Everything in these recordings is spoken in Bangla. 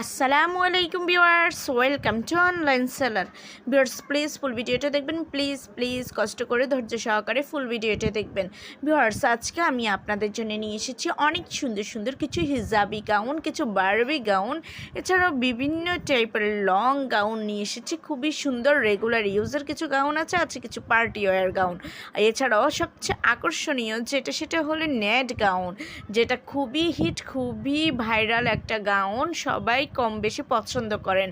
আসসালামু আলাইকুম viewers welcome to online seller viewers please full ভিডিওটা দেখবেন। প্লিজ প্লিজ কষ্ট করে ধৈর্য সহকারে ফুল ভিডিওটা দেখবেন। ভিউয়ার্স আজকে আমি আপনাদের জন্য নিয়ে এসেছি অনেক সুন্দর সুন্দর কিছু হিজাবি গাউন কিছু বারবি গাউন এছাড়াও বিভিন্ন টাইপের লং গাউন নিয়ে এসেছি। খুবই সুন্দর রেগুলার ইউজের কিছু গাউন আছে আছে কিছু পার্টি ওয়ার গাউন এছাড়াও সবচেয়ে আকর্ষণীয় যেটা, সেটা হলো নেট গাউন যেটা খুবই হিট খুবই ভাইরাল একটা গাউন সবাই কম বেশি পছন্দ করেন।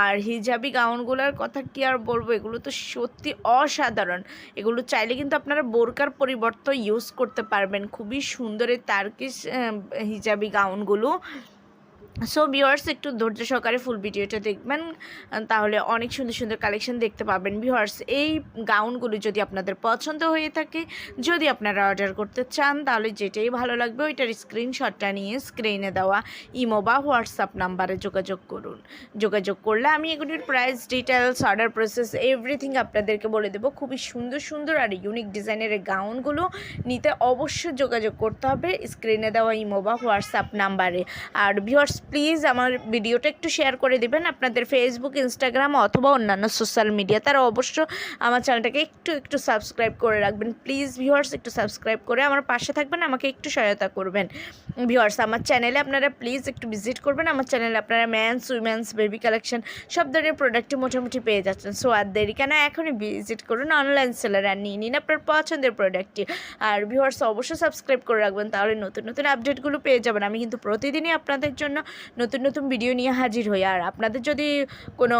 আর হিজাবি গাউনগুলোর কথা কি আর বলব? এগুলো তো সত্যি অসাধারণ। এগুলো চাইলে কিন্তু আপনারা বোরকার পরিবর্তে ইউজ করতে পারবেন। খুবই সুন্দর এই তার্কিশ হিজাবি গাউনগুলো। সো ভিউয়ার্স একটু ধৈর্য সহকারে ফুল ভিডিওটা দেখবেন। তাহলে অনেক সুন্দর সুন্দর কালেকশন দেখতে পাবেন। ভিউয়ার্স এই গাউনগুলো যদি আপনাদের পছন্দ হয়ে থাকে, যদি আপনারা অর্ডার করতে চান, তাহলে যেটাই ভালো লাগবে, ওইটার স্ক্রিনশটটা নিয়ে স্ক্রিনে দেওয়া ইমো বা হোয়াটসঅ্যাপ নাম্বারে যোগাযোগ করুন। যোগাযোগ করলে আমি এগুলির price details order process everything আপনাদেরকে বলে দেবো। খুবই সুন্দর সুন্দর আর ইউনিক ডিজাইনের গাউনগুলো নিতে অবশ্যই যোগাযোগ করতে হবে। স্ক্রিনে দেওয়া ইমো বা হোয়াটসঅ্যাপ নাম্বারে আর ভিউয়ার্স প্লিজ আমার ভিডিওটা একটু শেয়ার করে দিবেন আপনাদের ফেসবুক ইনস্টাগ্রাম অথবা অন্যান্য সোশ্যাল মিডিয়া তারা অবশ্য আমার চ্যানেলটাকে একটু একটু সাবস্ক্রাইব করে রাখবেন। প্লিজ ভিউয়ার্স একটু সাবস্ক্রাইব করে আমার পাশে থাকবেন, আমাকে একটু সহায়তা করবেন। ভিউয়ার্স আমার চ্যানেলে আপনারা প্লিজ একটু ভিজিট করবেন, আমার চ্যানেলে আপনারা ম্যানস উইমেন্স বেবি কালেকশন সব ধরনের প্রোডাক্টই মোটামুটি পেয়ে যাচ্ছেন। সো আর দেরি কেন, এখনই ভিজিট করুন অনলাইন সেলার আর নিয়ে নিন আপনার পছন্দের প্রোডাক্টটি আর ভিউয়ার্স অবশ্যই সাবস্ক্রাইব করে রাখবেন, তাহলে নতুন নতুন আপডেটগুলো পেয়ে যাবেন। আমি কিন্তু প্রতিদিনই আপনাদের জন্য নতুন নতুন ভিডিও নিয়ে হাজির হই। আর আপনাদের যদি কোনো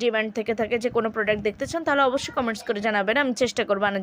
ডিমান্ড থেকে থাকে যে কোনো প্রোডাক্ট দেখতে চান, তাহলে অবশ্যই কমেন্টস করে জানাবেন। আমি চেষ্টা করব